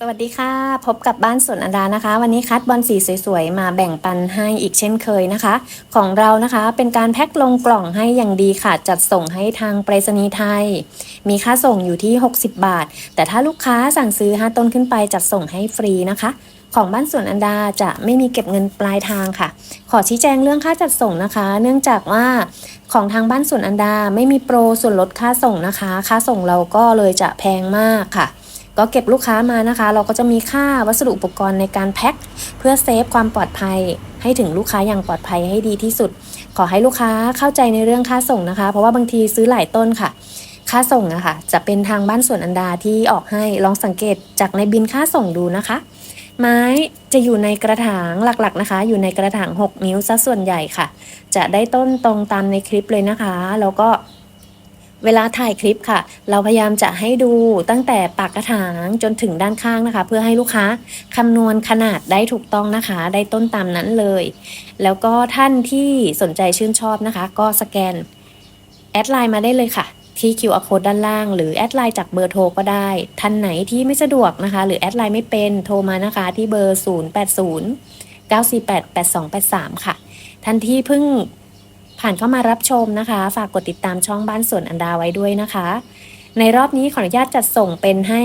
สวัสดีค่ะ พบกับบ้านสวนอันดานะคะ วันนี้คัดบอลสีสวยๆ มาแบ่งปันให้อีกเช่นเคยนะคะ ของเรานะคะเป็นการแพ็คลงกล่องให้อย่างดีค่ะ จัดส่งให้ทางไปรษณีย์ไทย มีค่าส่งอยู่ที่ 60 บาท แต่ถ้าลูกค้าสั่งซื้อ 5 ต้นขึ้นไปจัดส่งให้ฟรีนะคะ ของบ้านสวนอันดาจะไม่มีเก็บเงินปลายทางค่ะ ขอชี้แจงเรื่องค่าจัดส่งนะคะ เนื่องจากว่าของทางบ้านสวนอันดาไม่มีโปรส่วนลดค่าส่งนะคะ ค่าส่งเราก็เลยจะแพงมากค่ะ ก็เก็บลูกค้ามานะคะ เราก็จะมีค่าวัสดุอุปกรณ์ในการแพ็คเพื่อเซฟความปลอดภัย ให้ถึงลูกค้าอย่างปลอดภัยให้ดีที่สุด ขอให้ลูกค้าเข้าใจในเรื่องค่าส่งนะคะ เพราะว่าบางทีซื้อหลายต้นค่ะ ค่าส่งอะค่ะ จะเป็นทางบ้านสวนอันดาที่ออกให้ลองสังเกตจากในบินค่าส่งดูนะคะ ไม้จะอยู่ในกระถางหลักๆนะคะ อยู่ในกระถาง 6 นิ้วซะส่วนใหญ่ค่ะ จะได้ต้นตรงตามในคลิปเลยนะคะ แล้วก็ เวลาถ่ายคลิปค่ะ เราพยายามจะให้ดูตั้งแต่ปากกระถางจนถึงด้านข้างนะคะ เพื่อให้ลูกค้าคำนวณขนาดได้ถูกต้องนะคะ ได้ต้นตามนั้นเลย แล้วก็ท่านที่สนใจชื่นชอบนะคะ ก็สแกนแอดไลน์มาได้เลยค่ะ ที่ QR code ด้านล่าง หรือแอดไลน์จากเบอร์โทรก็ได้ ท่านไหนที่ไม่สะดวกนะคะ หรือแอดไลน์ไม่เป็นโทรมานะคะ ที่เบอร์ 080 948 8283 ค่ะ ท่านที่เพิ่ง ผ่านเข้ามารับชมนะคะ ฝากกดติดตามช่องบ้านสวนอันดาไว้ด้วยนะคะ ในรอบนี้ขออนุญาตจัดส่งเป็นให้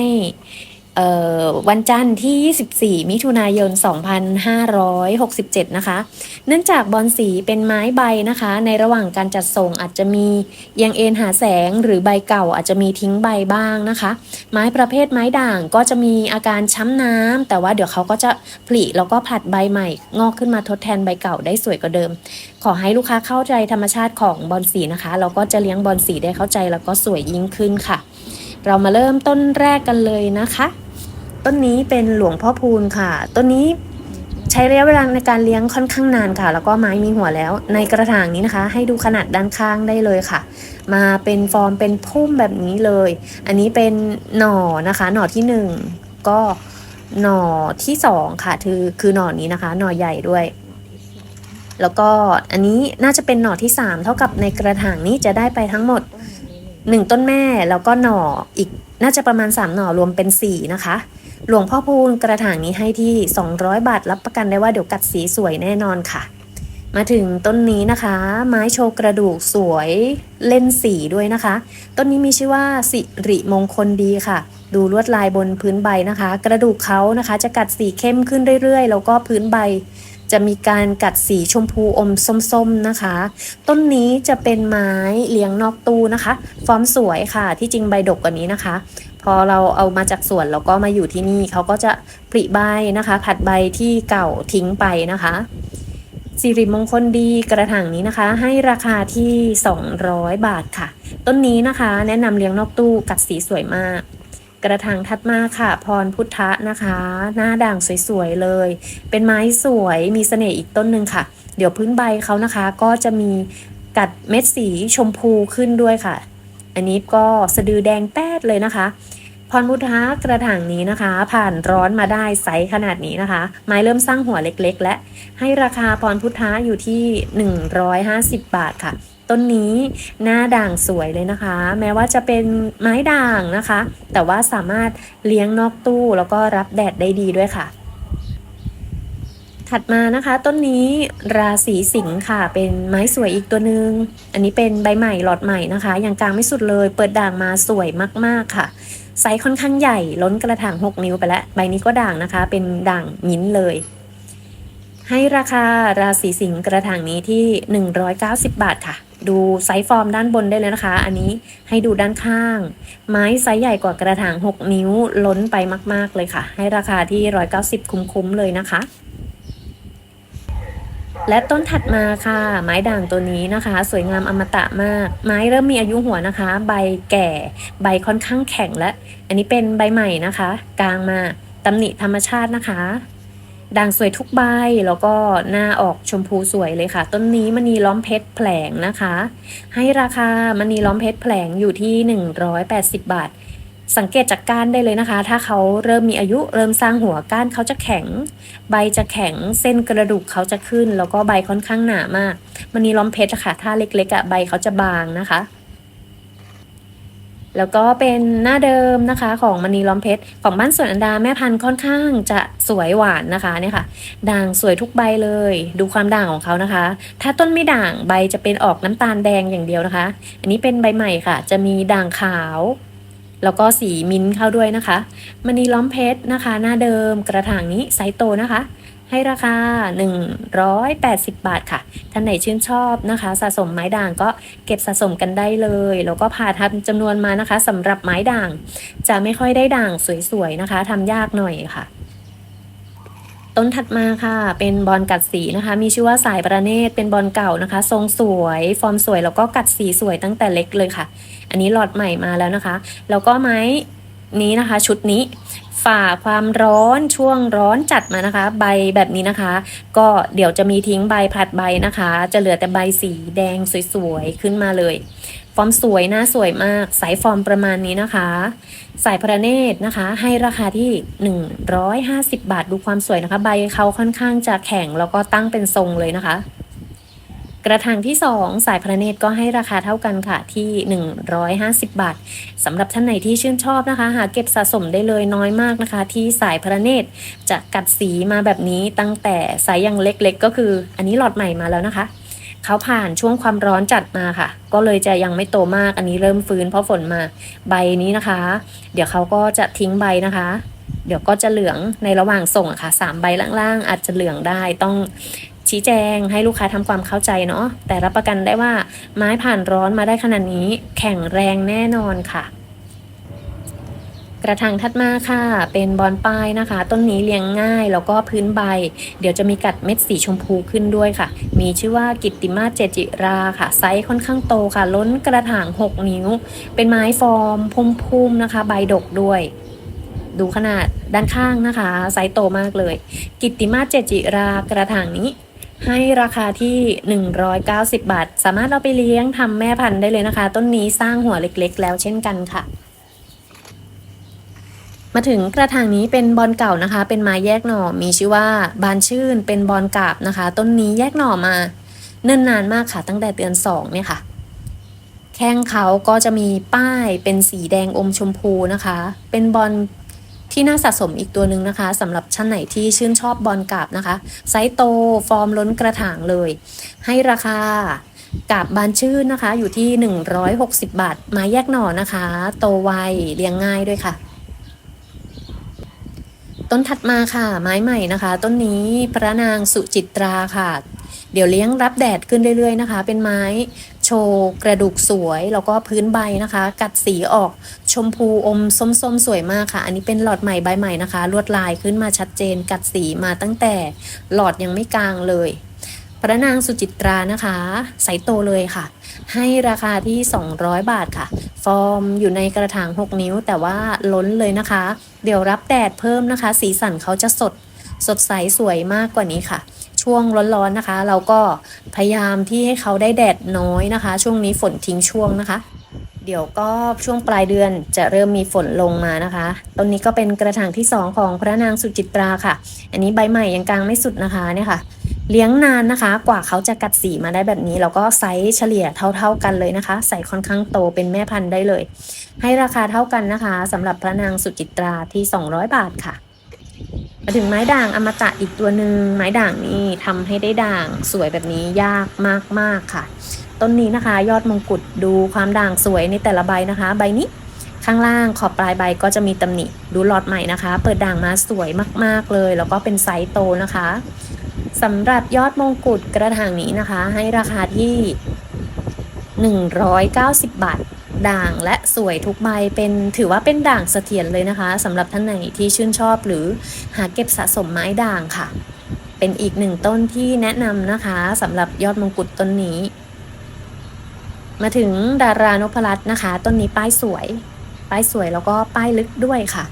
วันจันทร์ที่ 24 มิถุนายน 2567 นะคะ เนื่องจากบอลสีเป็นไม้ใบนะคะ ในระหว่างการจัดส่งอาจจะมีเอียงเอ็นหาแสงหรือใบเก่าอาจจะมีทิ้งใบบ้างนะคะ ไม้ประเภทไม้ด่างก็จะมีอาการช้ำน้ำ แต่ว่าเดี๋ยวเขาก็จะผลิแล้วก็ผลัดใบใหม่ งอกขึ้นมาทดแทนใบเก่าได้สวยกว่าเดิม ขอให้ลูกค้าเข้าใจธรรมชาติของบอลสีนะคะ เราก็จะเลี้ยงบอลสีได้เข้าใจแล้วก็สวยยิ่งขึ้นค่ะ เรามาเริ่มต้นแรกกันเลยนะคะ ต้นนี้เป็นหลวงพ่อพูนค่ะ ต้นนี้ใช้ระยะเวลาในการเลี้ยงค่อนข้างนานค่ะ แล้วก็ไม้มีหัวแล้ว ในกระถางนี้นะคะ ให้ดูขนาดด้านข้างได้เลยค่ะ มาเป็นฟอร์มเป็นพุ่มแบบนี้เลย อันนี้เป็นหน่อนะคะ หน่อที่หนึ่งก็หน่อที่สองค่ะคือคือหน่อนี้นะคะ หน่อใหญ่ด้วย แล้วก็อันนี้น่าจะเป็นหน่อที่ 3 เท่ากับในกระถางนี้จะได้ไปทั้งหมด 1 ต้นแม่แล้วก็หน่ออีกน่าจะประมาณ 3 หน่อรวมเป็น 4 นะคะ หลวงพ่อพูนกระถางนี้ให้ที่ 200 บาทรับประกันได้ว่าเดี๋ยวกัดสีสวยแน่นอนค่ะ มาถึงต้นนี้นะคะ ไม้โชว์กระดูกสวยเล่นสีด้วยนะคะ ต้นนี้มีชื่อว่าสิริมงคลดีค่ะ ดูลวดลายบนพื้นใบนะคะ กระดูกเขานะคะ จะกัดสีเข้มขึ้นเรื่อยๆ แล้วก็พื้นใบจะมีการกัดสีชมพูอมส้มๆนะคะ ต้นนี้จะเป็นไม้เลี้ยงนอกตู้นะคะ ฟอร์มสวยค่ะ ที่จริงใบดกกว่านี้นะคะ พอเราเอามาจากสวนแล้วก็มาอยู่ที่นี่เขาก็จะปริใบนะคะ ผัดใบที่เก่าทิ้งไปนะคะสิริมงคลดีกระถางนี้นะคะ ให้ราคาที่ 200 บาทค่ะ ต้นนี้นะคะ แนะนำเลี้ยงนอกตู้กัดสีสวยมาก กระถางถัดมาค่ะ พรพุทธะนะคะ หน้าด่างสวยๆเลย เป็นไม้สวยมีเสน่ห์อีกต้นหนึ่งค่ะ เดี๋ยวพื้นใบเขานะคะ ก็จะมีกัดเม็ดสีชมพูขึ้นด้วยค่ะ อันนี้ก็สะดือแดงแป๊ดเลยนะคะพรพุทธะกระถางนี้นะคะ ผ่านร้อนมาได้ไซส์ขนาดนี้นะคะ ไม้เริ่มสร้างหัวเล็กๆ และให้ราคาพรพุทธะอยู่ที่ 150 บาทค่ะต้นนี้หน้าด่างสวยเลยนะคะ แม้ว่าจะเป็นไม้ด่างนะคะ แต่ว่าสามารถเลี้ยงนอกตู้แล้วก็รับแดดได้ดีด้วยค่ะ ถัดมานะคะต้นนี้ราศีสิงค์ค่ะ เป็นไม้สวยอีกตัวหนึ่งอันนี้เป็นใบใหม่หลอดใหม่นะคะ อย่างกลางไม่สุดเลย เปิดด่างมาสวยมากๆค่ะไซส์ค่อนข้างใหญ่ล้นกระถาง 6 นิ้วไปแล้ว ใบนี้ก็ด่างนะคะ เป็นด่างมิ้นเลย ให้ราคาราศีสิงห์กระถางนี้ที่ 190 บาทค่ะ ดูไซส์ฟอร์มด้านบนได้เลยนะคะ อันนี้ให้ดูด้านข้าง ไม้ไซส์ใหญ่กว่ากระถาง 6 นิ้วล้นไปมาก ๆ เลยค่ะ ให้ราคาที่ 190 คุ้มๆเลยนะคะ และต้นถัดมาค่ะ ไม้ด่างตัวนี้นะคะ สวยงามอมตะมาก ไม้เริ่มมีอายุหัวนะคะ ใบแก่ ใบค่อนข้างแข็งและ อันนี้เป็นใบใหม่นะคะ กลางมาตำหนิธรรมชาตินะคะด่างสวยทุกใบแล้วก็หน้าออกชมพูสวยเลยค่ะ ต้นนี้มณีล้อมเพชรแผลงนะคะ ให้ราคามณีล้อมเพชรแผลงอยู่ที่ 180 บาท สังเกตจากก้านได้เลยนะคะ ถ้าเขาเริ่มมีอายุเริ่มสร้างหัวก้านเขาจะแข็ง ใบจะแข็งเส้นกระดูกเขาจะขึ้น แล้วก็ใบค่อนข้างหนามากมณีล้อมเพชรอะค่ะ ถ้าเล็กๆอะใบเขาจะบางนะคะแล้วก็เป็นหน้าเดิมนะคะของมณีล้อมเพชรของบ้านสวนอันดาแม่พันธุ์ค่อนข้างจะสวยหวานนะคะเนี่ยค่ะด่างสวยทุกใบเลย ดูความด่างของเขานะคะ ถ้าต้นไม่ด่างใบจะเป็นออกน้ำตาลแดงอย่างเดียวนะคะ อันนี้เป็นใบใหม่ค่ะ จะมีด่างขาว แล้วก็สีมิ้นท์เข้าด้วยนะคะมณีล้อมเพชรนะคะ หน้าเดิมกระถางนี้ไซส์โตนะคะ ให้ราคา 180 บาทค่ะ ท่านไหนชื่นชอบนะคะ สะสมไม้ด่างก็เก็บสะสมกันได้เลย แล้วก็ผ่าทำจำนวนมานะคะสำหรับไม้ด่าง จะไม่ค่อยได้ด่างสวยๆนะคะทำยากหน่อยค่ะ ต้นถัดมาค่ะ เป็นบอลกัดสีนะคะ มีชื่อว่าสายประเนตเป็นบอลเก่านะคะ ทรงสวย ฟอร์มสวย แล้วก็กัดสีสวยตั้งแต่เล็กเลยค่ะ อันนี้หลอดใหม่มาแล้วนะคะ แล้วก็ไม้นี้นะคะ ชุดนี้ฝ่าความร้อนช่วงร้อนจัดมานะคะ ใบแบบนี้นะคะ ก็เดี๋ยวจะมีทิ้งใบผลัดใบนะคะ จะเหลือแต่ใบสีแดงสวยๆขึ้นมาเลย ฟอร์มสวยหน้าสวยมาก สายฟอร์มประมาณนี้นะคะ สายพระเนตรนะคะ ให้ราคาที่ 150 บาทดูความสวยนะคะ ใบเขาค่อนข้างจะแข็งแล้วก็ตั้งเป็นทรงเลยนะคะ กระถางที่ 2 สายพระเนตรก็ให้ราคาเท่ากันค่ะที่ 150 บาทสำหรับท่านไหนที่ชื่นชอบนะคะ หาเก็บสะสมได้เลยน้อยมากนะคะ ที่สายพระเนตรจะกัดสีมาแบบนี้ตั้งแต่สายยังเล็กๆ ก็คือ อันนี้หลอดใหม่มาแล้วนะคะ เขาผ่านช่วงความร้อนจัดมาค่ะ ก็เลยจะยังไม่โตมากอันนี้เริ่มฟื้นเพราะฝนมาใบนี้นะคะ เดี๋ยวเขาก็จะทิ้งใบนะคะ เดี๋ยวก็จะเหลืองในระหว่างส่งอะค่ะสามใบล่างๆ อาจจะเหลืองได้ต้องชี้แจงให้ลูกค้าทำความเข้าใจเนาะแต่รับประกันได้ว่าไม้ผ่านร้อนมาได้ขนาดนี้แข็งแรงแน่นอนค่ะ กระถางถัดมาค่ะ เป็นบอลป้ายนะคะ ต้นนี้เลี้ยงง่ายแล้วก็พื้นใบ เดี๋ยวจะมีกัดเม็ดสีชมพูขึ้นด้วยค่ะ มีชื่อว่ากิตติมาเจจิราค่ะ ไซส์ค่อนข้างโตค่ะ ล้นกระถาง 6 นิ้ว เป็นไม้ฟอร์มพุ่มๆนะคะ ใบดกด้วย ดูขนาดด้านข้างนะคะ ไซส์โตมากเลย กิตติมาเจจิรากระถางนี้ให้ราคาที่ 190 บาท สามารถเอาไปเลี้ยงทำแม่พันธุ์ได้เลยนะคะ ต้นนี้สร้างหัวเล็กๆ แล้วเช่นกันค่ะ มาถึงกระถางนี้เป็นบอลเก่านะคะ เป็นไม้แยกหน่อมีชื่อว่าบานชื่น เป็นบอลกาบนะคะ ต้นนี้แยกหน่อมาเนิ่นนานมากค่ะ ตั้งแต่เดือนสองเนี่ยค่ะ แข้งเขาก็จะมีป้ายเป็นสีแดงอมชมพูนะคะ เป็นบอลที่น่าสะสมอีกตัวหนึ่งนะคะสำหรับชั้นไหนที่ชื่นชอบบอลกาบนะคะ ไซส์โตฟอร์มล้นกระถางเลย ให้ราคากาบบานชื่นนะคะ อยู่ที่ 160 บาทไม้แยกหน่อนะคะ โตไวเลี้ยงง่ายด้วยค่ะ ต้นถัดมาค่ะ ไม้ใหม่นะคะ ต้นนี้พระนางสุจิตราค่ะ เดี๋ยวเลี้ยงรับแดดขึ้นเรื่อยๆนะคะ เป็นไม้โชว์กระดูกสวยแล้วก็พื้นใบนะคะ กัดสีออกชมพูอมส้มๆสวยมากค่ะ อันนี้เป็นหลอดใหม่ใบใหม่นะคะ ลวดลายขึ้นมาชัดเจน กัดสีมาตั้งแต่หลอดยังไม่กลางเลย พระนางสุจิตรานะคะไซส์โตเลยค่ะ ให้ราคาที่ 200 บาทค่ะ ฟอร์มอยู่ในกระถาง 6 นิ้วแต่ว่าล้นเลยนะคะ เดี๋ยวรับแดดเพิ่มนะคะ สีสันเขาจะสดสดใสสวยมากกว่านี้ค่ะ ช่วงร้อนๆนะคะ เราก็พยายามที่ให้เขาได้แดดน้อยนะคะ ช่วงนี้ฝนทิ้งช่วงนะคะเดี๋ยวก็ช่วงปลายเดือนจะเริ่มมีฝนลงมานะคะ ต้นนี้ก็เป็นกระถางที่ 2 ของพระนางสุจิตราค่ะ อันนี้ใบใหม่ยังกลางไม่สุดนะคะเนี่ยค่ะ เลี้ยงนานนะคะ กว่าเขาจะกัดสีมาได้แบบนี้ แล้วก็ไซส์เฉลี่ยเท่า ๆกันเลยนะคะ ใส่ค่อนข้างโตเป็นแม่พันธุ์ได้เลย ให้ราคาเท่ากันนะคะสำหรับพระนางสุจิตราที่ 200 บาทค่ะ มาถึงไม้ด่างอมตะอีกตัวหนึ่งไม้ด่างนี่ทำให้ได้ด่างสวยแบบนี้ยากมากๆค่ะ ต้นนี้นะคะ ยอดมงกุฎดูความด่างสวยในแต่ละใบนะคะ ใบนี้ ข้างล่างขอบปลายใบก็จะมีตำหนิดูหลอดใหม่นะคะ เปิดด่างมาสวยมากๆเลย แล้วก็เป็นไซส์โตนะคะสำหรับยอดมงกุฎกระถางนี้นะคะ ให้ราคาที่ 190 บาท ด่างและสวยทุกใบเป็นถือว่าเป็นด่างเสถียรเลยนะคะสำหรับท่านไหนที่ชื่นชอบหรือหาเก็บสะสมไม้ด่างค่ะ เป็นอีกหนึ่งต้นที่แนะนำนะคะสำหรับยอดมงกุฎต้นนี้ มาถึงดารานพรัตน์นะคะ ต้นนี้ป้ายสวย ป้ายสวยแล้วก็ป้ายลึกด้วยค่ะ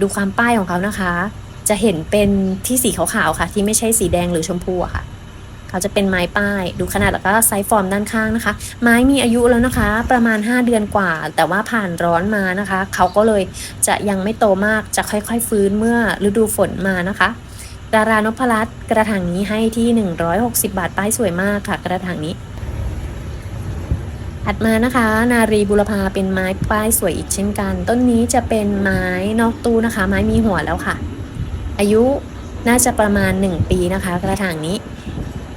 ดูความป้ายของเขานะคะ จะเห็นเป็นที่สีขาวๆค่ะ ที่ไม่ใช่สีแดงหรือชมพูอะค่ะ เขาจะเป็นไม้ป้าย ดูขนาดแล้วก็ไซส์ฟอร์มด้านข้างนะคะ ไม้มีอายุแล้วนะคะ ประมาณ 5 เดือนกว่า แต่ว่าผ่านร้อนมานะคะ เขาก็เลยจะยังไม่โตมากจะค่อยๆฟื้นเมื่อฤดูฝนมานะคะดารานพรัตน์กระถางนี้ให้ที่ 160 บาทป้ายสวยมากค่ะ กระถางนี้ ถัดมานะคะ นารีบุรพาเป็นไม้ป้ายสวยอีกเช่นกัน ต้นนี้จะเป็นไม้นอกตู้นะคะ ไม้มีหัวแล้วค่ะ อายุน่าจะประมาณ 1 ปีนะคะ กระถางนี้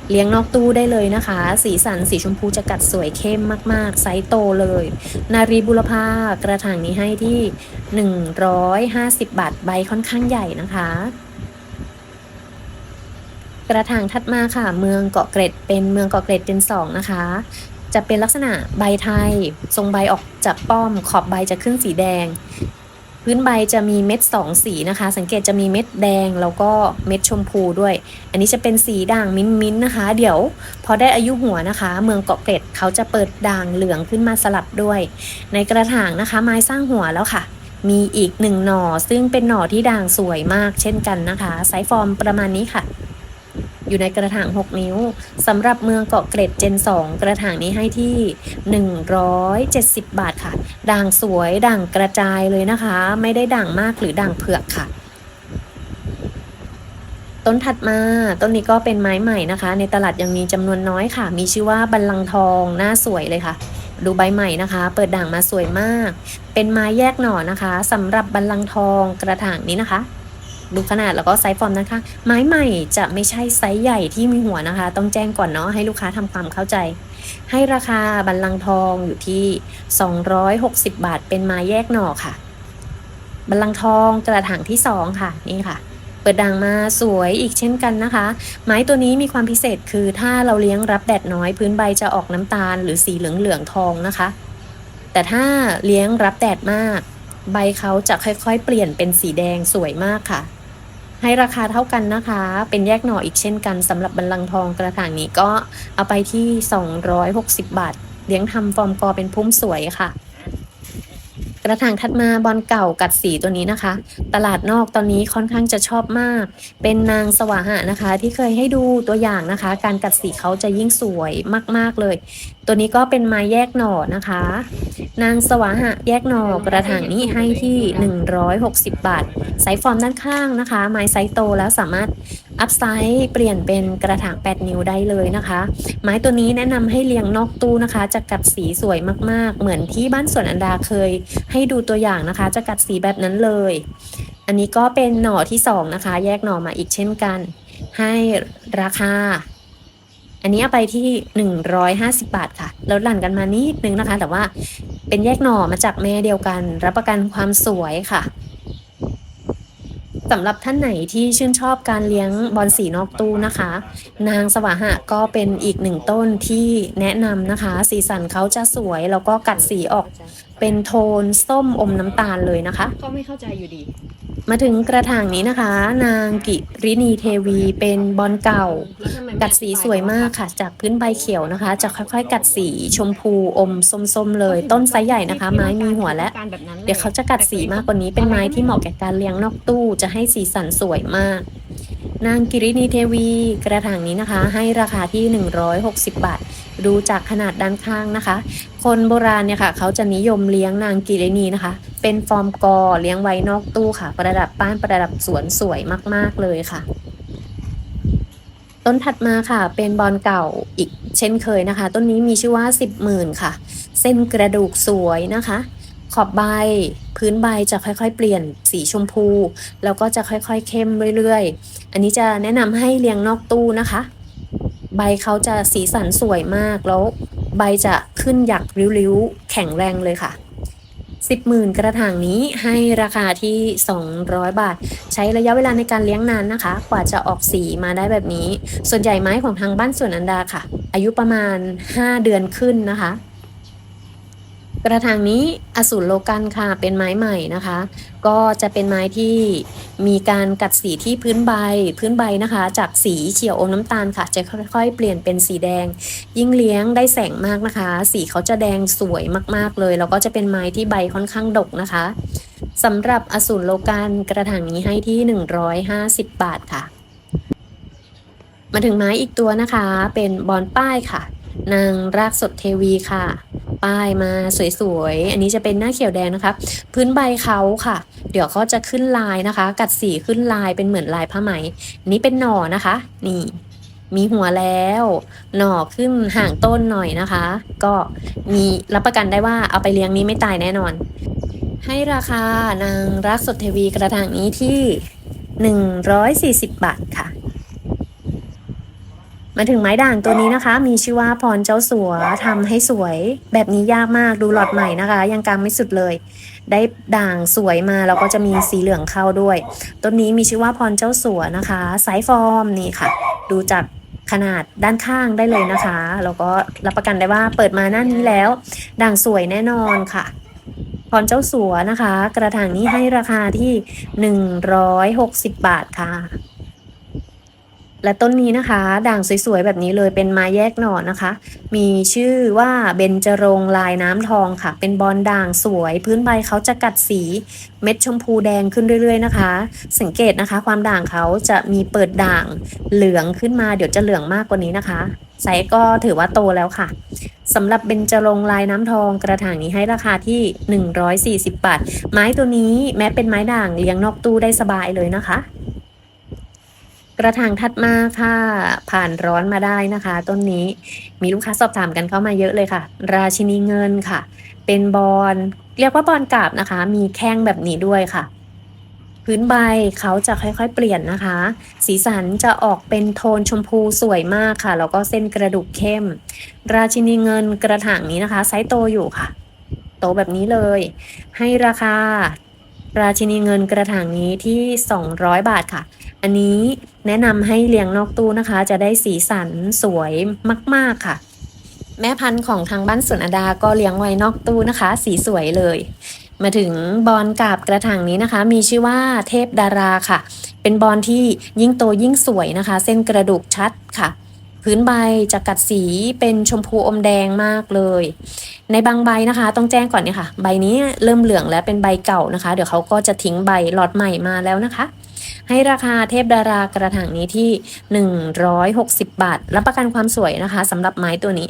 เลี้ยงนอกตู้ได้เลยนะคะ สีสันสีชมพูจะกัดสวยเข้มมาก ๆ ไซส์โตเลย นารีบุรพากระถางนี้ให้ที่ 150 บาทใบค่อนข้างใหญ่นะคะกระถางถัดมาค่ะ เมืองเกาะเกร็ดเป็นเมืองเกาะเกร็ดเจนสองนะคะ จะเป็นลักษณะใบไทย ทรงใบออกจากป้อม ขอบใบจะขึ้นสีแดง พื้นใบจะมีเม็ดสองสีนะคะ สังเกตจะมีเม็ดแดงแล้วก็เม็ดชมพูด้วย อันนี้จะเป็นสีด่างมิ้นมิ้นนะคะ เดี๋ยว พอได้อายุหัวนะคะ เมืองเกาะเกร็ดเขาจะเปิดด่างเหลืองขึ้นมาสลับด้วย ในกระถางนะคะ ไม้สร้างหัวแล้วค่ะมีอีกหนึ่งหน่อซึ่งเป็นหน่อที่ด่างสวยมากเช่นกันนะคะไซส์ฟอร์มประมาณนี้ค่ะ อยู่ในกระถาง 6 นิ้วสำหรับเมืองเกาะเกร็ดเจน 2 กระถางนี้ให้ที่ 170 บาทค่ะ ด่างสวยด่างกระจายเลยนะคะ ไม่ได้ด่างมากหรือด่างเผือกค่ะ ต้นถัดมาต้นนี้ก็เป็นไม้ใหม่นะคะ ในตลาดยังมีจำนวนน้อยค่ะ มีชื่อว่าบัลลังทองหน้าสวยเลยค่ะดูใบใหม่นะคะ เปิดด่างมาสวยมาก เป็นไม้แยกหน่อนะคะสำหรับบัลลังทองกระถางนี้นะคะ ดูขนาดแล้วก็ไซส์ฟอร์มนะคะ ไม้ใหม่จะไม่ใช่ไซส์ใหญ่ที่มีหัวนะคะ ต้องแจ้งก่อนเนาะให้ลูกค้าทำความเข้าใจ ให้ราคาบัลลังก์ทองอยู่ที่ 260 บาท เป็นไม้แยกหน่อค่ะ บัลลังก์ทองกระถางที่2ค่ะนี่ค่ะเปิดด่างมาสวยอีกเช่นกันนะคะ ไม้ตัวนี้มีความพิเศษคือถ้าเราเลี้ยงรับแดดน้อยพื้นใบจะออกน้ำตาลหรือสีเหลืองๆทองนะคะ แต่ถ้าเลี้ยงรับแดดมาก ใบเขาจะค่อยๆ เปลี่ยนเป็นสีแดงสวยมากค่ะ ให้ราคาเท่ากันนะคะ เป็นแยกหน่ออีกเช่นกันสำหรับบัลลังก์ทองกระถางนี้ก็เอาไปที่ 260 บาท เลี้ยงทำฟอร์มกอเป็นพุ่มสวยค่ะ ระถางถัดมาบอลเก่ากัดสีตัวนี้นะคะ ตลาดนอกตอนนี้ค่อนข้างจะชอบมาก เป็นนางสวาหะนะคะ ที่เคยให้ดูตัวอย่างนะคะ การกัดสีเขาจะยิ่งสวยมากๆเลย ตัวนี้ก็เป็นไม้แยกหน่อนะคะ นางสวาหะแยกหน่อกระถางนี้ให้ที่ 160 บาทไซส์ฟอร์มด้านข้างนะคะ ไม้ไซส์โตแล้วสามารถ อัพไซส์เปลี่ยนเป็นกระถาง 8 นิ้วได้เลยนะคะ ไม้ตัวนี้แนะนำให้เลี้ยงนอกตู้นะคะ จะกัดสีสวยมากๆ เหมือนที่บ้านสวนอันดาเคย ให้ดูตัวอย่างนะคะ จะกัดสีแบบนั้นเลย อันนี้ก็เป็นหน่อที่สองนะคะ แยกหน่อมาอีกเช่นกัน ให้ราคา อันนี้เอาไปที่ 150 บาทค่ะแล้วหลั่นกันมานิดนึงนะคะ แต่ว่าเป็นแยกหน่อมาจากแม่เดียวกัน รับประกันความสวยค่ะ สำหรับท่านไหนที่ชื่นชอบการเลี้ยงบอลสีนอกตู้นะคะ นางสวาหะก็เป็นอีกหนึ่งต้นที่แนะนำนะคะ สีสันเขาจะสวยแล้วก็กัดสีออกเป็นโทนส้มอมน้ำตาลเลยนะคะ ก็ไม่เข้าใจอยู่ดี มาถึงกระถางนี้นะคะ นางกิรินีเทวีเป็นบอลเก่า กัดสีสวยมากค่ะ จากพื้นใบเขียวนะคะ จะค่อยๆ กัดสีชมพูอมส้มๆเลย ต้นไซส์ใหญ่นะคะ ไม้มีหัวและการแบบนั้นลเดี๋ยวเขาจะกัดสีมากกว่านี้เป็นไม้ที่เหมาะแก่การเลี้ยงนอกตู้ จะให้สีสันสวยมาก นางกิรินีเทวี กระถางนี้นะคะ ให้ราคาที่ 160 บาท ดูจากขนาดด้านข้างนะคะ คนโบราณเนี่ยค่ะเขาจะนิยมเลี้ยงนางกิรินีนะคะ เป็นฟอร์มกอเลี้ยงไว้นอกตู้ค่ะ ประดับบ้านประดับสวนสวยมาก ๆ เลยค่ะ ต้นถัดมาค่ะ เป็นบอลเก่าอีกเช่นเคยนะคะ ต้นนี้มีชื่อว่า 10หมื่นค่ะ เส้นกระดูกสวยนะคะ ขอบใบ พื้นใบจะค่อยๆ เปลี่ยนสีชมพู แล้วก็จะค่อยๆ เข้มเรื่อยๆ อันนี้จะแนะนำให้เลี้ยงนอกตู้นะคะ ใบเขาจะสีสันสวยมากแล้วใบจะขึ้นหยักริ้วๆ แข็งแรงเลยค่ะสิบหมื่นกระถางนี้ให้ราคาที่ 200 บาท ใช้ระยะเวลาในการเลี้ยงนานนะคะ กว่าจะออกสีมาได้แบบนี้ ส่วนใหญ่ไม้ของทางบ้านสวนอันดาค่ะ อายุประมาณ 5 เดือนขึ้นนะคะ กระถางนี้อสูรโลกันค่ะเป็นไม้ใหม่นะคะ ก็จะเป็นไม้ที่มีการกัดสีที่พื้นใบพื้นใบนะคะ จากสีเขียวอมน้ำตาลค่ะ จะค่อยๆ เปลี่ยนเป็นสีแดง ยิ่งเลี้ยงได้แสงมากนะคะ สีเขาจะแดงสวยมากๆเลย แล้วก็จะเป็นไม้ที่ใบค่อนข้างดกนะคะสำหรับอสูรโลกันกระถางนี้ให้ที่ 150 บาทค่ะ มาถึงไม้อีกตัวนะคะ เป็นบอนป้ายค่ะ นางรากสดเทวีค่ะ ป้ายมาสวยๆ อันนี้จะเป็นหน้าเขียวแดงนะคะ พื้นใบเขาค่ะ เดี๋ยวเขาจะขึ้นลายนะคะ กัดสีขึ้นลายเป็นเหมือนลายผ้าไหมนนี้เป็นหน่อนะคะ นี่ มีหัวแล้ว หน่อขึ้นห่างต้นหน่อยนะคะ ก็มีรับประกันได้ว่าเอาไปเลี้ยงนี้ไม่ตายแน่นอน ให้ราคานางรักสดเทวีกระถางนี้ที่ 140 บาทค่ะ มาถึงไม้ด่างตัวนี้นะคะ มีชื่อว่าพรเจ้าสัวทำให้สวย แบบนี้ยากมากดูหลอดใหม่นะคะ ยังกำไม่สุดเลย ได้ด่างสวยมาแล้วก็จะมีสีเหลืองเข้าด้วย ต้นนี้มีชื่อว่าพรเจ้าสัวนะคะไซส์ฟอร์มนี่ค่ะ ดูจากขนาดด้านข้างได้เลยนะคะ แล้วก็รับประกันได้ว่าเปิดมาหน้านี้แล้ว ด่างสวยแน่นอนค่ะพรเจ้าสัวนะคะ กระถางนี้ให้ราคาที่ 160 บาทค่ะ และต้นนี้นะคะ ด่างสวยๆ แบบนี้เลยเป็นไม้แยกหน่อนะคะ มีชื่อว่าเบญจรงลายน้ำทองค่ะ เป็นบอลด่างสวย พื้นใบเขาจะกัดสีเม็ดชมพูแดงขึ้นเรื่อยๆนะคะ สังเกตนะคะ ความด่างเขาจะมีเปิดด่างเหลืองขึ้นมาเดี๋ยวจะเหลืองมากกว่านี้นะคะไซส์ก็ถือว่าโตแล้วค่ะสำหรับเบญจรงลายน้ำทองกระถางนี้ให้ราคาที่ 140 บาท ไม้ตัวนี้แม้เป็นไม้ด่างเลี้ยงนอกตู้ได้สบายเลยนะคะ กระถางถัดมาค่ะ ผ่านร้อนมาได้นะคะ ต้นนี้มีลูกค้าสอบถามกันเข้ามาเยอะเลยค่ะ ราชินีเงินค่ะ เป็นบอลเรียกว่าบอลกราบนะคะ มีแข้งแบบนี้ด้วยค่ะ พื้นใบเขาจะค่อยๆ เปลี่ยนนะคะ สีสันจะออกเป็นโทนชมพูสวยมากค่ะแล้วก็เส้นกระดูกเข้ม ราชินีเงินกระถางนี้นะคะ ไซส์โตอยู่ค่ะ โตแบบนี้เลย ให้ราคา ราชินีเงินกระถางนี้ที่ 200 บาทค่ะ อันนี้แนะนำให้เลี้ยงนอกตู้นะคะ จะได้สีสันสวยมาก ๆค่ะ แม่พันธุ์ของทางบ้านสวนอดาก็เลี้ยงไว้นอกตู้นะคะ สีสวยเลย มาถึงบอลกาบกระถางนี้นะคะ มีชื่อว่าเทพดาราค่ะ เป็นบอลที่ยิ่งโตยิ่งสวยนะคะ เส้นกระดูกชัดค่ะพื้นใบจะกัดสีเป็นชมพูอมแดงมากเลย ในบางใบนะคะ ต้องแจ้งก่อนเนี่ยค่ะ ใบนี้เริ่มเหลืองแล้วเป็นใบเก่านะคะ เดี๋ยวเขาก็จะทิ้งใบหลอดใหม่มาแล้วนะคะ ให้ราคาเทพดารากระถางนี้ที่ 160 บาท รับประกันความสวยนะคะสำหรับไม้ตัวนี้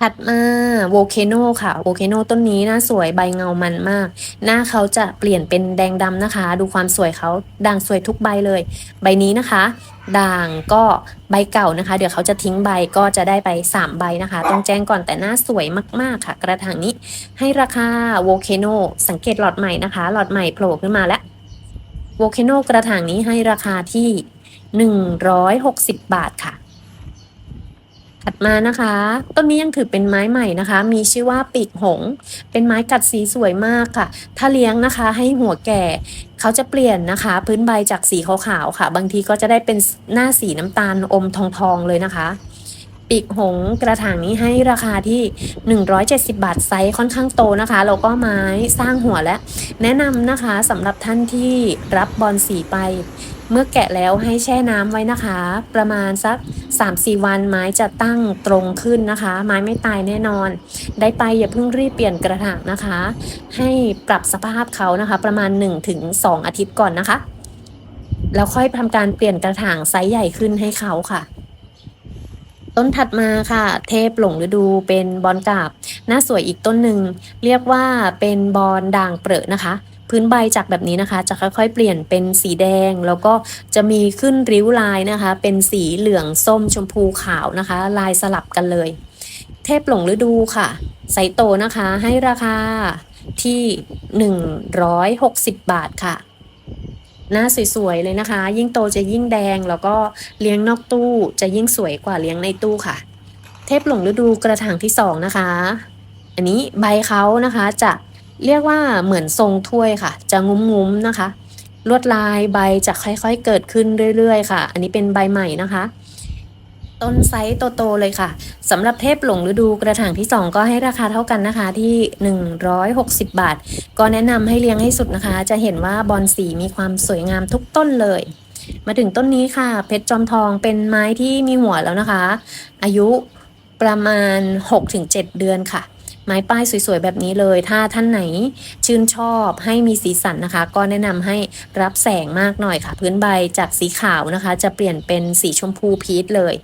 ถัดมาโวเคโนค่ะโวเคโนต้นนี้น้าสวยใบเงามันมาก หน้าเขาจะเปลี่ยนเป็นแดงดำนะคะ ดูความสวยเขาด่างสวยทุกใบเลย ใบนี้นะคะ ด่างก็ใบเก่านะคะ เดี๋ยวเขาจะทิ้งใบก็จะได้ไป3ใบนะคะ ต้องแจ้งก่อนแต่หน้าสวยมาก ๆ ค่ะ กระถางนี้ให้ราคาโวเคโนสังเกตหลอดใหม่นะคะ หลอดใหม่โผล่ขึ้นมาแล้ว โวเคโนกระถางนี้ให้ราคาที่ 160 บาทค่ะ ถัดมานะคะ ต้นนี้ยังถือเป็นไม้ใหม่นะคะ มีชื่อว่าปีกหง เป็นไม้กัดสีสวยมากค่ะ ถ้าเลี้ยงนะคะให้หัวแก่เขาจะเปลี่ยนนะคะ พื้นใบจากสีขาวๆค่ะ บางทีก็จะได้เป็นหน้าสีน้ำตาลอมทองๆเลยนะคะ ปีกหงกระถางนี้ให้ราคาที่ 170 บาทไซส์ค่อนข้างโตนะคะแล้วก็ไม้สร้างหัวและ แนะนำนะคะสำหรับท่านที่รับบอลสีไป เมื่อแกะแล้วให้แช่น้ำไว้นะคะ ประมาณสัก 3-4 วันไม้จะตั้งตรงขึ้นนะคะ ไม้ไม่ตายแน่นอน ได้ไปอย่าเพิ่งรีบเปลี่ยนกระถางนะคะ ให้ปรับสภาพเขานะคะ ประมาณ 1-2 อาทิตย์ก่อนนะคะแล้วค่อยทำการเปลี่ยนกระถางไซส์ใหญ่ขึ้นให้เขาค่ะ ต้นถัดมาค่ะ เทพหลงฤดูเป็นบอลกาบ หน้าสวยอีกต้นหนึ่ง เรียกว่าเป็นบอลด่างเปรอะนะคะ พื้นใบจากแบบนี้นะคะ จะค่อยๆ เปลี่ยนเป็นสีแดง แล้วก็จะมีขึ้นริ้วลายนะคะ เป็นสีเหลืองส้มชมพูขาวนะคะ ลายสลับกันเลย เทพหลงฤดูค่ะไซโตนะคะให้ราคาที่ 160 บาทค่ะ หน้าสวยๆเลยนะคะ ยิ่งโตจะยิ่งแดงแล้วก็เลี้ยงนอกตู้จะยิ่งสวยกว่าเลี้ยงในตู้ค่ะ เทพหลงฤดูกระถางที่สองนะคะ อันนี้ใบเขานะคะจะเรียกว่าเหมือนทรงถ้วยค่ะ จะงุ้มๆนะคะ ลวดลายใบจะค่อยๆเกิดขึ้นเรื่อยๆ ค่ะ อันนี้เป็นใบใหม่นะคะ ต้นไซส์โตๆเลยค่ะสำหรับเทพหลงฤดูกระถางที่ 2 ก็ให้ราคาเท่ากันนะคะที่ 160 บาท ก็แนะนำให้เลี้ยงให้สุดนะคะ จะเห็นว่าบอลสีมีความสวยงามทุกต้นเลย มาถึงต้นนี้ค่ะ เพชรจอมทองเป็นไม้ที่มีหัวแล้วนะคะ อายุประมาณ 6-7 เดือนค่ะ ไม้ป้ายสวยๆ แบบนี้เลย ถ้าท่านไหนชื่นชอบให้มีสีสันนะคะ ก็แนะนำให้รับแสงมากหน่อยค่ะ พื้นใบจากสีขาวนะคะ จะเปลี่ยนเป็นสีชมพูพีชเลย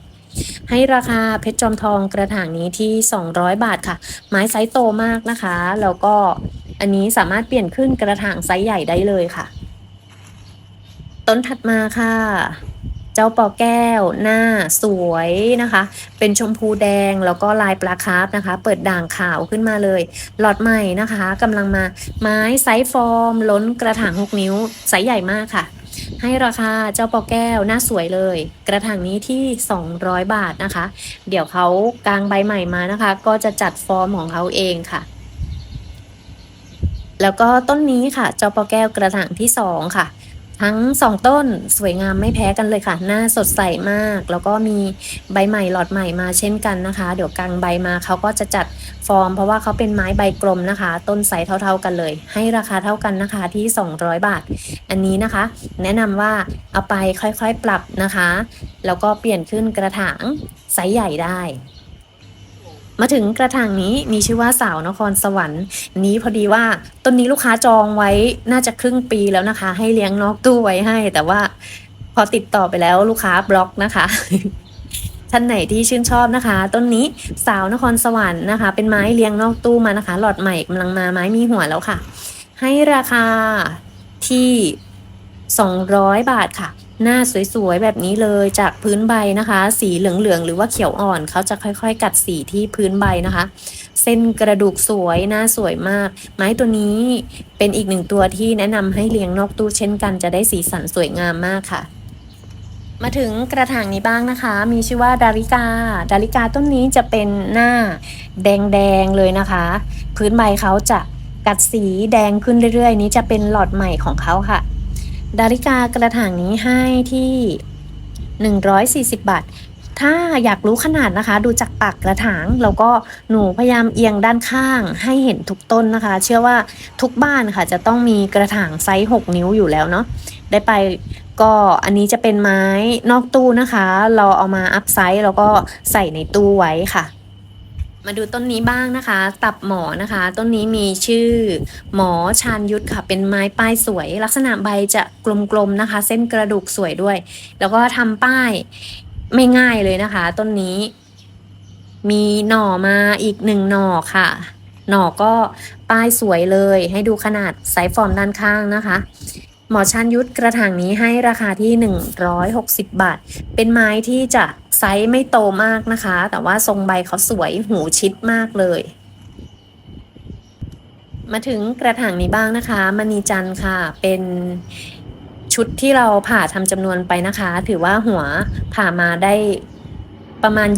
ให้ราคาเพชรจอมทองกระถางนี้ที่ 200 บาทค่ะ ไม้ไซส์โตมากนะคะ แล้วก็อันนี้สามารถเปลี่ยนขึ้นกระถางไซส์ใหญ่ได้เลยค่ะ ต้นถัดมาค่ะ เจ้าปอแก้ว หน้าสวยนะคะ เป็นชมพูแดงแล้วก็ลายปลาคาร์ฟนะคะ เปิดด่างขาวขึ้นมาเลย หลอดใหม่นะคะกำลังมาไม้ไซส์ฟอร์ม ล้นกระถาง 6 นิ้วไซส์ใหญ่มากค่ะ ให้ราคาเจ้าปอแก้วหน้าสวยเลย กระถางนี้ที่ 200 บาทนะคะ เดี๋ยวเขากางใบใหม่มานะคะ ก็จะจัดฟอร์มของเขาเองค่ะแล้วก็ต้นนี้ค่ะเจ้าปอแก้วกระถางที่ 2 ค่ะ ทั้ง 2 ต้นสวยงามไม่แพ้กันเลยค่ะ หน้าสดใสมาก แล้วก็มีใบใหม่หลอดใหม่มาเช่นกันนะคะ เดี๋ยวกางใบมาเขาก็จะจัดฟอร์ม เพราะว่าเขาเป็นไม้ใบกลมนะคะ ต้นไซส์เท่าๆกันเลย ให้ราคาเท่ากันนะคะที่ 200 บาท อันนี้นะคะ แนะนำว่าเอาไปค่อยๆปรับนะคะ แล้วก็เปลี่ยนขึ้นกระถางไซส์ใหญ่ได้ มาถึงกระถางนี้มีชื่อว่าสาวนครสวรรค์ นี้พอดีว่าต้นนี้ลูกค้าจองไว้น่าจะครึ่งปีแล้วนะคะ ให้เลี้ยงนอกตู้ไว้ให้ แต่ว่าพอติดต่อไปแล้วลูกค้าบล็อกนะคะท่านไหนที่ชื่นชอบนะคะ ต้นนี้สาวนครสวรรค์นะคะ เป็นไม้เลี้ยงนอกตู้มานะคะ หลอดใหม่กำลังมาไม้มีหัวแล้วค่ะ ให้ราคาที่ 200 บาทค่ะ หน้าสวยๆแบบนี้เลยจากพื้นใบนะคะ สีเหลืองๆหรือว่าเขียวอ่อนเขาจะค่อยๆ กัดสีที่พื้นใบนะคะ เส้นกระดูกสวยหน้าสวยมาก ไม้ตัวนี้เป็นอีกหนึ่งตัวที่แนะนำให้เลี้ยงนอกตู้เช่นกันจะได้สีสันสวยงามมากค่ะมาถึงกระถางนี้บ้างนะคะ มีชื่อว่าดาริกา ดาริกาต้นนี้จะเป็นหน้าแดงๆเลยนะคะ พื้นใบเขาจะกัดสีแดงขึ้นเรื่อยๆ นี้จะเป็นหลอดใหม่ของเขาค่ะ ดาริกากระถางนี้ให้ที่ 140 บาท ถ้าอยากรู้ขนาดนะคะ ดูจากปากกระถางแล้วก็หนูพยายามเอียงด้านข้างให้เห็นทุกต้นนะคะ เชื่อว่าทุกบ้านค่ะ จะต้องมีกระถางไซส์ 6 นิ้วอยู่แล้วเนาะได้ไปก็อันนี้จะเป็นไม้นอกตู้นะคะ เราเอามาอัพไซส์แล้วก็ใส่ในตู้ไว้ค่ะ มาดูต้นนี้บ้างนะคะ ตับหมอนะคะ ต้นนี้มีชื่อ หมอชาญยุทธค่ะ เป็นไม้ป้ายสวย ลักษณะใบจะกลมๆนะคะ เส้นกระดูกสวยด้วย แล้วก็ทำป้ายไม่ง่ายเลยนะคะ ต้นนี้ มีหน่อมาอีกหนึ่งหน่อค่ะ หน่อก็ป้ายสวยเลย ให้ดูขนาดไซส์ฟอร์มด้านข้างนะคะ หมอชันยุทธกระถางนี้ให้ราคาที่ 160 บาท เป็นไม้ที่จะไซส์ไม่โตมากนะคะ แต่ว่าทรงใบเขาสวยหูชิดมากเลย มาถึงกระถางนี้บ้างนะคะมณีจันค่ะ เป็นชุดที่เราผ่าทำจำนวนไปนะคะ ถือว่าหัวผ่ามาได้ประมาณ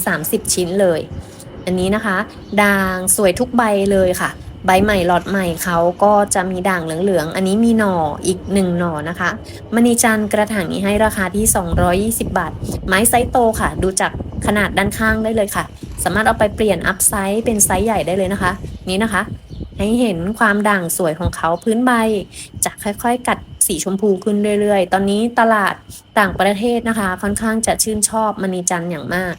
20-30 ชิ้นเลย อันนี้นะคะ ด่างสวยทุกใบเลยค่ะ ใบใหม่หลอดใหม่เขาก็จะมีด่างเหลืองๆ อันนี้มีหน่ออีกหนึ่งหน่อนะคะมณีจันกระถางนี้ให้ราคาที่ 220 บาท ไม้ไซส์โตค่ะ ดูจากขนาดด้านข้างได้เลยค่ะ สามารถเอาไปเปลี่ยนอัพไซส์เป็นไซส์ใหญ่ได้เลยนะคะ นี้นะคะ ให้เห็นความด่างสวยของเขาพื้นใบ จะค่อยๆ กัดสีชมพูขึ้นเรื่อยๆ ตอนนี้ตลาดต่างประเทศนะคะ ค่อนข้างจะชื่นชอบมณีจันอย่างมาก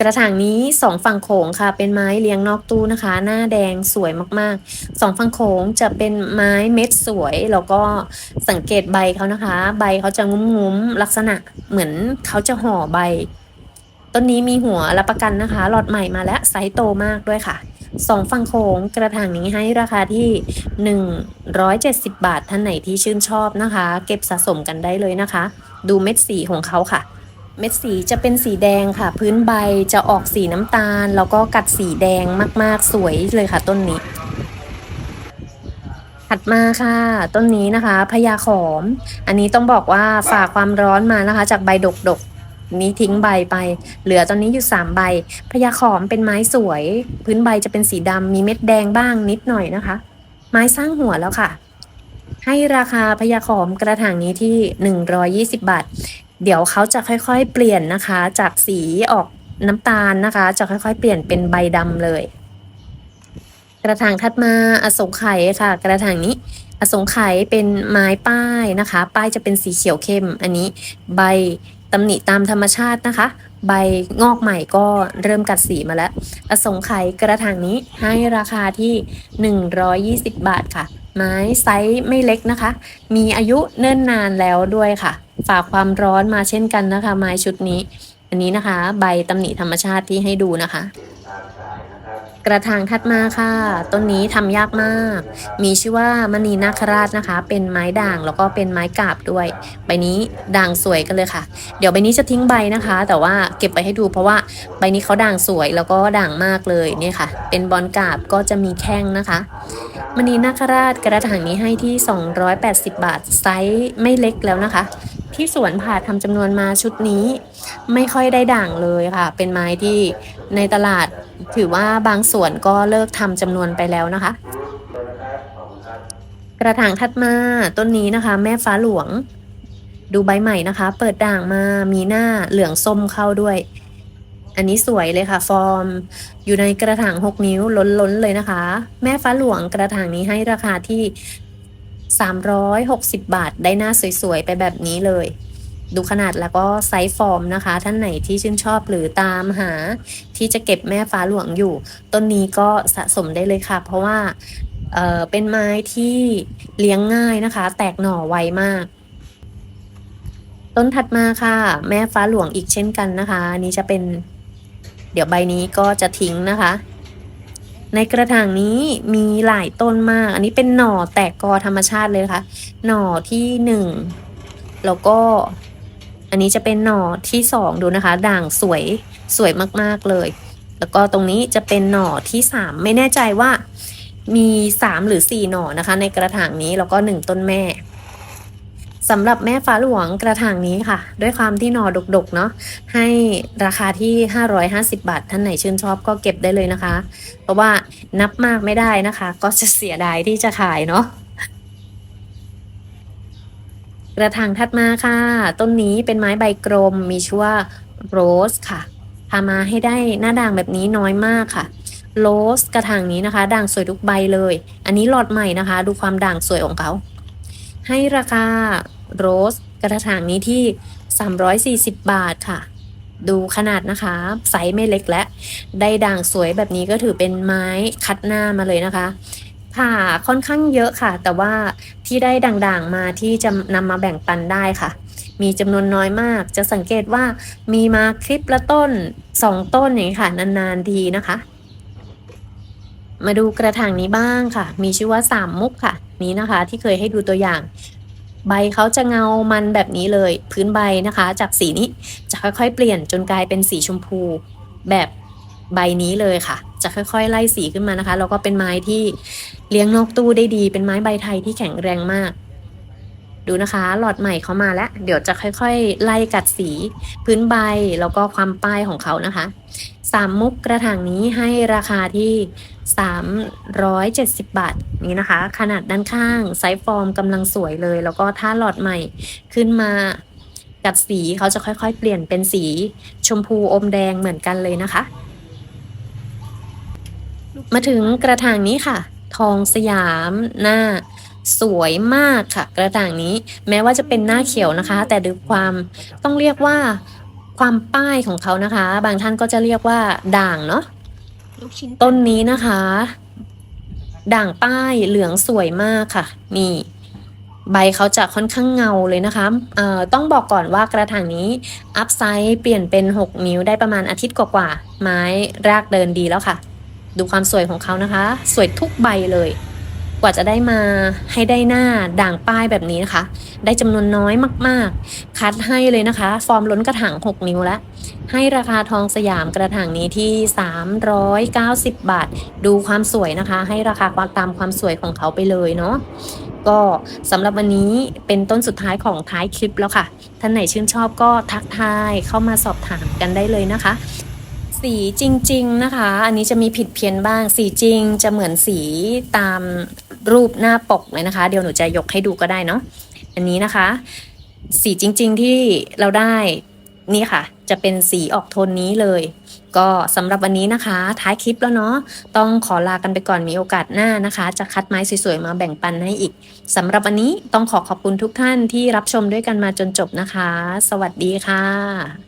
กระถางนี้สองฝั่งโขงค่ะ เป็นไม้เลี้ยงนอกตู้นะคะ หน้าแดงสวยมากๆสองฝั่งโขงจะเป็นไม้เม็ดสวย แล้วก็สังเกตใบเขานะคะ ใบเขาจะงุ้มๆลักษณะเหมือนเขาจะห่อใบ ต้นนี้มีหัวรับประกันนะคะ หลอดใหม่มาและไซส์โตมากด้วยค่ะสองฝั่งโขงกระถางนี้ให้ราคาที่ 170 บาทท่านไหนที่ชื่นชอบนะคะ เก็บสะสมกันได้เลยนะคะ ดูเม็ดสีของเขาค่ะ เม็ดสีจะเป็นสีแดงค่ะ พื้นใบจะออกสีน้ำตาล แล้วก็กัดสีแดงมากๆ สวยเลยค่ะ ต้นนี้ ถัดมาค่ะ ต้นนี้นะคะพญาขอม อันนี้ต้องบอกว่าฝากความร้อนมานะคะ จากใบดกดกๆนี้ทิ้งใบไป เหลือตอนนี้อยู่ 3 ใบพญาขอมเป็นไม้สวย พื้นใบจะเป็นสีดำมีเม็ดแดงบ้างนิดหน่อยนะคะ ไม้สร้างหัวแล้วค่ะให้ราคาพญาขอมกระถางนี้ที่ 120 บาท เดี๋ยวเขาจะค่อยๆ เปลี่ยนนะคะ จากสีออกน้ำตาลนะคะ จะค่อยๆ เปลี่ยนเป็นใบดำเลย กระถางถัดมาอสงไขยค่ะ กระถางนี้อสงไขยเป็นไม้ป้ายนะคะ ป้ายจะเป็นสีเขียวเข้ม อันนี้ใบตำหนิตามธรรมชาตินะคะ ใบงอกใหม่ก็เริ่มกัดสีมาแล้ว อสงไขยกระถางนี้ให้ราคาที่ 120 บาทค่ะ ไม้ไซส์ไม่เล็กนะคะ มีอายุเนิ่นนานแล้วด้วยค่ะ ฝากความร้อนมาเช่นกันนะคะ ไม้ชุดนี้ อันนี้นะคะ ใบตำหนิธรรมชาติที่ให้ดูนะคะ กระถางถัดมาค่ะ ต้นนี้ทำยากมาก มีชื่อว่ามณีนาคราชนะคะ เป็นไม้ด่างแล้วก็เป็นไม้กาบด้วย ใบนี้ด่างสวยกันเลยค่ะ เดี๋ยวใบนี้จะทิ้งใบนะคะ แต่ว่าเก็บไปให้ดูเพราะว่าใบนี้เขาด่างสวยแล้วก็ด่างมากเลยเนี่ยค่ะ เป็นบอลกาบก็จะมีแข้งนะคะมณีนาคราชกระถางนี้ให้ที่ 280 บาทไซส์ไม่เล็กแล้วนะคะที่สวนผ่าทำจำนวนมาชุดนี้ ไม่ค่อยได้ด่างเลยค่ะ เป็นไม้ที่ในตลาดถือว่าบางส่วนก็เลิกทำจำนวนไปแล้วนะคะ กระถางถัดมาต้นนี้นะคะ แม่ฟ้าหลวง ดูใบใหม่นะคะ เปิดด่างมามีหน้าเหลืองส้มเข้าด้วย อันนี้สวยเลยค่ะ ฟอร์ม อยู่ในกระถาง 6 นิ้วล้นๆเลยนะคะ แม่ฟ้าหลวงกระถางนี้ให้ราคาที่ 360 บาทได้หน้าสวยๆไปแบบนี้เลย ดูขนาดแล้วก็ไซส์ฟอร์มนะคะ ท่านไหนที่ชื่นชอบหรือตามหา ที่จะเก็บแม่ฟ้าหลวงอยู่ ต้นนี้ก็สะสมได้เลยค่ะ เพราะว่าเเป็นไม้ที่เลี้ยงง่ายนะคะ แตกหน่อไวมาก ต้นถัดมาค่ะ แม่ฟ้าหลวงอีกเช่นกันนะคะอันนี้จะเป็น เดี๋ยวใบนี้ก็จะทิ้งนะคะ ในกระถางนี้มีหลายต้นมาก อันนี้เป็นหน่อแตกกอธรรมชาติเลยนะคะหน่อที่หนึ่งแล้วก็ อันนี้จะเป็นหน่อที่สองดูนะคะ ด่างสวยสวยมากๆเลย แล้วก็ตรงนี้จะเป็นหน่อที่สามไม่แน่ใจว่ามีสามหรือสี่หน่อนะคะ ในกระถางนี้แล้วก็หนึ่งต้นแม่สำหรับแม่ฟ้าหลวงกระถางนี้ค่ะ ด้วยความที่หน่อดกๆเนาะให้ราคาที่ 550 บาท ท่านไหนชื่นชอบก็เก็บได้เลยนะคะ เพราะว่านับมากไม่ได้นะคะ ก็จะเสียดายที่จะขายเนาะ กระถางถัดมาค่ะ ต้นนี้เป็นไม้ใบกลมมีชื่อว่าโรสค่ะพามาให้ได้หน้าด่างแบบนี้น้อยมากค่ะโรสกระถางนี้นะคะ ด่างสวยทุกใบเลย อันนี้หลอดใหม่นะคะ ดูความด่างสวยของเขา ให้ราคาโรสกระถางนี้ที่ 340 บาทค่ะ ดูขนาดนะคะไซส์ไม่เล็กและ ได้ด่างสวยแบบนี้ก็ถือเป็นไม้คัดหน้ามาเลยนะคะ ผ่าค่อนข้างเยอะค่ะ แต่ว่าที่ได้ด่างๆมาที่จะนำมาแบ่งปันได้ค่ะ มีจำนวนน้อยมาก จะสังเกตว่ามีมาคลิปละต้นสองต้นอย่างนี้ค่ะ นานๆทีนะคะ มาดูกระถางนี้บ้างค่ะ มีชื่อว่าสามมุกค่ะ นี้นะคะ ที่เคยให้ดูตัวอย่าง ใบเขาจะเงามันแบบนี้เลย พื้นใบนะคะ จากสีนี้จะค่อยๆ เปลี่ยนจนกลายเป็นสีชมพู แบบใบนี้เลยค่ะ จะค่อยๆ ไล่สีขึ้นมานะคะ แล้วก็เป็นไม้ที่เลี้ยงนอกตู้ได้ดี เป็นไม้ใบไทยที่แข็งแรงมาก ดูนะคะ หลอดใหม่เขามาแล้ว เดี๋ยวจะค่อยๆ ไล่กัดสีพื้นใบแล้วก็ความป้ายของเขานะคะสามมุกกระถางนี้ให้ราคาที่ 370 บาทนี้นะคะ ขนาดด้านข้างไซส์ฟอร์มกำลังสวยเลย แล้วก็ถ้าหลอดใหม่ขึ้นมากัดสีเขาจะค่อยๆ เปลี่ยนเป็นสีชมพูอมแดงเหมือนกันเลยนะคะ มาถึงกระถางนี้ค่ะ ทองสยามหน้าสวยมากค่ะ กระถางนี้แม้ว่าจะเป็นหน้าเขียวนะคะ แต่ดูความต้องเรียกว่าความป้ายของเขานะคะ บางท่านก็จะเรียกว่าด่างเนาะลูกชิ้นต้นนี้นะคะ ด่างป้ายเหลืองสวยมากค่ะ นี่ ใบเขาจะค่อนข้างเงาเลยนะคะเอ่อต้องบอกก่อนว่ากระถางนี้อัพไซด์เปลี่ยนเป็น 6 นิ้วได้ประมาณอาทิตย์กว่าๆไม้รากเดินดีแล้วค่ะ ดูความสวยของเขานะคะ สวยทุกใบเลย กว่าจะได้มาให้ได้หน้าด่างป้ายแบบนี้นะคะ ได้จำนวนน้อยมากๆ คัดให้เลยนะคะ ฟอร์มล้นกระถาง 6 นิ้วแล้วให้ราคาทองสยามกระถางนี้ที่ 390 บาท ดูความสวยนะคะ ให้ราคาความตามความสวยของเขาไปเลยเนาะก็สำหรับวันนี้เป็นต้นสุดท้ายของท้ายคลิปแล้วค่ะ ท่านไหนชื่นชอบก็ทักทายเข้ามาสอบถามกันได้เลยนะคะ สีจริง ๆนะคะ อันนี้จะมีผิดเพี้ยนบ้าง สีจริงจะเหมือนสีตามรูปหน้าปกเลยนะคะ เดี๋ยวหนูจะยกให้ดูก็ได้เนาะ อันนี้นะคะ สีจริง ๆที่เราได้นี่ค่ะ จะเป็นสีออกโทนนี้เลย ก็สำหรับวันนี้นะคะ ท้ายคลิปแล้วเนาะ ต้องขอลากันไปก่อนมีโอกาสหน้านะคะ จะคัดไม้สวยๆมาแบ่งปันให้อีกสำหรับวันนี้ต้องขอขอบคุณทุกท่านที่รับชมด้วยกันมาจนจบนะคะ สวัสดีค่ะ